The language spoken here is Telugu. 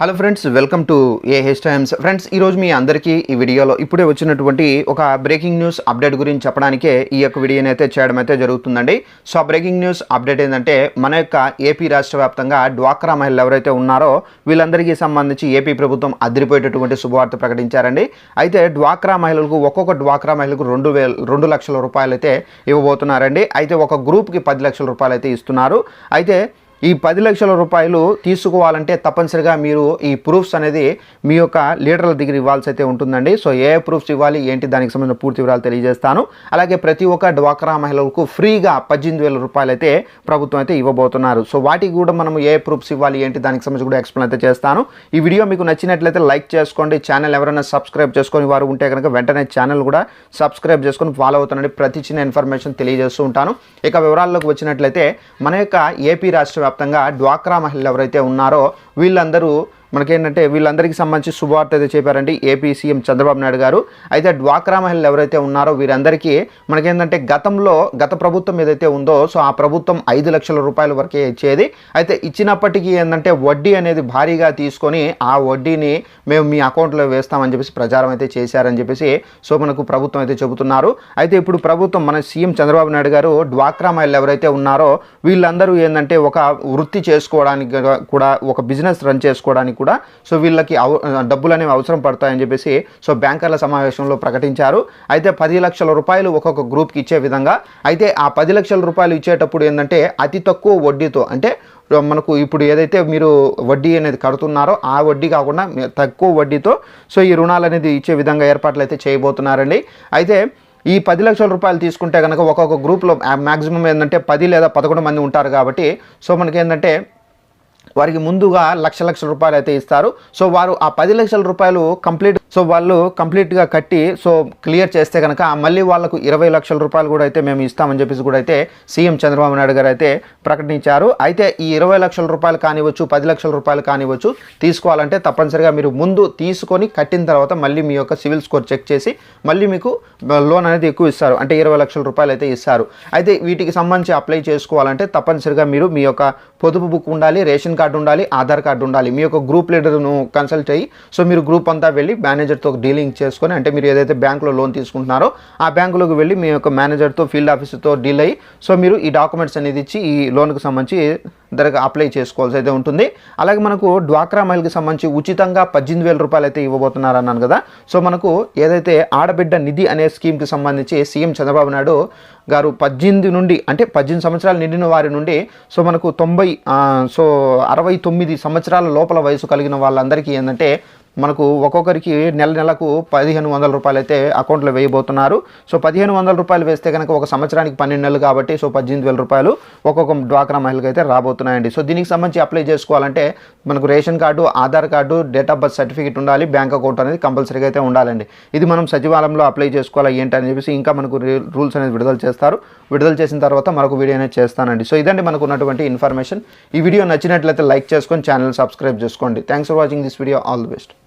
Hello friends welcome to A H times friends ఈరోజు మీ అందరికీ ఈ వీడియోలో ఇప్పుడే వచ్చినటువంటి ఒక బ్రేకింగ్ న్యూస్ అప్డేట్ గురించి చెప్పడానికే ఈ యొక్క వీడియోని అయితే చేయడం అయితే జరుగుతుందండి. సో ఆ బ్రేకింగ్ న్యూస్ అప్డేట్ ఏంటంటే మన యొక్క ఏపీ రాష్ట్ర వ్యాప్తంగా డ్వాక్రా మహిళలు ఎవరైతే ఉన్నారో వీళ్ళందరికీ సంబంధించి ఏపీ ప్రభుత్వం అదిరిపోయేటటువంటి శుభవార్త ప్రకటించారండి. అయితే డ్వాక్రా మహిళలకు ఒక్కొక్క డ్వాక్రా మహిళలకు రెండు వేల రెండు లక్షల రూపాయలు అయితే ఇవ్వబోతున్నారండి. అయితే ఒక గ్రూప్కి పది లక్షల రూపాయలు అయితే ఇస్తున్నారు. అయితే ఈ పది లక్షల రూపాయలు తీసుకోవాలంటే తప్పనిసరిగా మీరు ఈ ప్రూఫ్స్ అనేది మీ యొక్క లీడర్ల దగ్గర ఇవ్వాల్సి అయితే ఉంటుందండి. సో ఏ ప్రూఫ్స్ ఇవ్వాలి ఏంటి దానికి సంబంధించిన పూర్తి వివరాలు తెలియజేస్తాను. అలాగే ప్రతి ఒక్క డ్వాక్రా మహిళలకు ఫ్రీగా పద్దెనిమిది వేల రూపాయలు అయితే ప్రభుత్వం అయితే ఇవ్వబోతున్నారు. సో వాటికి కూడా మనం ఏ ప్రూఫ్స్ ఇవ్వాలి ఏంటి దానికి సంబంధించి కూడా ఎక్స్ప్లెయిన్ అయితే చేస్తాను. ఈ వీడియో మీకు నచ్చినట్లయితే లైక్ చేసుకోండి. ఛానల్ ఎవరైనా సబ్స్క్రైబ్ చేసుకొని వారు ఉంటే కనుక వెంటనే ఛానల్ కూడా సబ్స్క్రైబ్ చేసుకొని ఫాలో అవుతానండి ప్రతి చిన్న ఇన్ఫర్మేషన్ తెలియజేస్తూ ఉంటాను. ఇక వివరాల్లోకి వచ్చినట్లయితే మన యొక్క ఏపీ రాష్ట్ర వ్యాప్తంగా డ్వాక్రా మహిళలు ఎవరైతే ఉన్నారో వీళ్ళందరూ మనకేంటంటే వీళ్ళందరికీ సంబంధించి శుభవార్త అయితే చెప్పారండి. ఏపీ సీఎం చంద్రబాబు నాయుడు గారు. అయితే డ్వాక్రా మహిళలు ఎవరైతే ఉన్నారో వీరందరికీ మనకేంటంటే గతంలో గత ప్రభుత్వం ఏదైతే ఉందో సో ఆ ప్రభుత్వం ఐదు లక్షల రూపాయల వరకే ఇచ్చేది. అయితే ఇచ్చినప్పటికీ ఏంటంటే వడ్డీ అనేది భారీగా తీసుకొని ఆ వడ్డీని మేము మీ అకౌంట్లో వేస్తామని చెప్పేసి ప్రచారం అయితే చేశారని చెప్పేసి సో మనకు ప్రభుత్వం అయితే చెబుతున్నారు. అయితే ఇప్పుడు ప్రభుత్వం మన సీఎం చంద్రబాబు నాయుడు గారు డ్వాక్రా మహిళలు ఎవరైతే ఉన్నారో వీళ్ళందరూ ఏంటంటే ఒక వృత్తి చేసుకోవడానికి కూడా ఒక బిజినెస్ రన్ చేసుకోవడానికి కూడా. సో వీళ్ళకి అవ డబ్బులు అనేవి అవసరం పడతాయని చెప్పేసి సో బ్యాంకర్ల సమావేశంలో ప్రకటించారు. అయితే పది లక్షల రూపాయలు ఒక్కొక్క గ్రూప్కి ఇచ్చే విధంగా. అయితే ఆ పది లక్షల రూపాయలు ఇచ్చేటప్పుడు ఏంటంటే అతి తక్కువ వడ్డీతో అంటే మనకు ఇప్పుడు ఏదైతే మీరు వడ్డీ అనేది కడుతున్నారో ఆ వడ్డీ కాకుండా తక్కువ వడ్డీతో సో ఈ రుణాలు అనేది ఇచ్చే విధంగా ఏర్పాట్లు అయితే చేయబోతున్నారండి. అయితే ఈ పది లక్షల రూపాయలు తీసుకుంటే కనుక ఒక్కొక్క గ్రూప్లో మ్యాక్సిమం ఏంటంటే పది లేదా పదకొండు మంది ఉంటారు కాబట్టి సో మనకి ఏంటంటే వారికి ముందుగా లక్ష లక్షల రూపాయలు అయితే ఇస్తారు. సో వారు ఆ పది లక్షల రూపాయలు కంప్లీట్ సో వాళ్ళు కంప్లీట్గా కట్టి సో క్లియర్ చేస్తే కనుక మళ్ళీ వాళ్ళకు ఇరవై లక్షల రూపాయలు కూడా అయితే మేము ఇస్తామని చెప్పేసి కూడా అయితే సీఎం చంద్రబాబు నాయుడు గారు అయితే ప్రకటించారు. అయితే ఈ ఇరవై లక్షల రూపాయలు కానివ్వచ్చు పది లక్షల రూపాయలు కానివ్వచ్చు తీసుకోవాలంటే తప్పనిసరిగా మీరు ముందు తీసుకొని కట్టిన తర్వాత మళ్ళీ మీ యొక్క సివిల్ స్కోర్ చెక్ చేసి మళ్ళీ మీకు లోన్ అనేది ఎక్కువ ఇస్తారు. అంటే ఇరవై లక్షల రూపాయలు అయితే ఇస్తారు. అయితే వీటికి సంబంధించి అప్లై చేసుకోవాలంటే తప్పనిసరిగా మీరు మీ యొక్క పొదుపు బుక్ ఉండాలి రేషన్ కార్డు ఉండాలి ఆధార్ కార్డు ఉండాలి. మీ యొక్క గ్రూప్ లీడర్ను కన్సల్ట్ అయ్యి సో మీరు గ్రూప్ అంతా వెళ్ళి మేనేజర్తో డీలింగ్ చేసుకొని అంటే మీరు ఏదైతే బ్యాంకులో లోన్ తీసుకుంటున్నారో ఆ బ్యాంకులోకి వెళ్ళి మీ యొక్క మేనేజర్తో ఫీల్డ్ ఆఫీసర్తో డీల్ అయ్యి సో మీరు ఈ డాక్యుమెంట్స్ అనేది ఇచ్చి ఈ లోన్కి సంబంధించి ధరకు అప్లై చేసుకోవాల్సి అయితే ఉంటుంది. అలాగే మనకు డ్వాక్రా మహిళకి సంబంధించి ఉచితంగా పద్దెనిమిది వేల రూపాయలు అయితే ఇవ్వబోతున్నారు అన్నాను కదా. సో మనకు ఏదైతే ఆడబిడ్డ నిధి అనే స్కీమ్కి సంబంధించి సీఎం చంద్రబాబు నాయుడు గారు పద్దెనిమిది నుండి అంటే పద్దెనిమిది సంవత్సరాలు నిండిన వారి నుండి సో మనకు తొంభై సో అరవై తొమ్మిది సంవత్సరాల లోపల వయసు కలిగిన వాళ్ళందరికీ ఏంటంటే మనకు ఒక్కొక్కరికి నెల నెలకు పదిహేను వందల రూపాయలు అయితే అకౌంట్లో వేయబోతున్నారు. సో పదిహేను వందల రూపాయలు వేస్తే కనుక ఒక సంవత్సరానికి పన్నెండు నెలలు కాబట్టి సో పద్దెనిమిది వేల రూపాయలు ఒక్కొక్క డ్వాక్రా మహిళకైతే అయితే అవుతున్నాయండి సో దీనికి సంబంధించి అప్లై చేసుకోవాలంటే మనకు ration card Aadhaar card date of birth certificate ఉండాలి బ్యాంక్ అకౌంట్ అనేది కంపల్సరీగా అయితే ఉండాలండి. ఇది మనం సచివాలయంలో అప్లై చేసుకోవాలి ఏంటి అని చెప్పేసి ఇంకా మనకు రూల్స్ అనేది విడుదల చేస్తారు. విడుదల చేసిన తర్వాత మరొక వీడియో అనేది చేస్తానండి. సో ఇదండి మనకు ఉన్నటువంటి ఇన్ఫర్మేషన్. ఈ వీడియో నచ్చినట్లయితే లైక్ చేసుకొని ఛానల్ సబ్స్క్రైబ్ చేసుకోండి. Thanks for watching this video. All the best.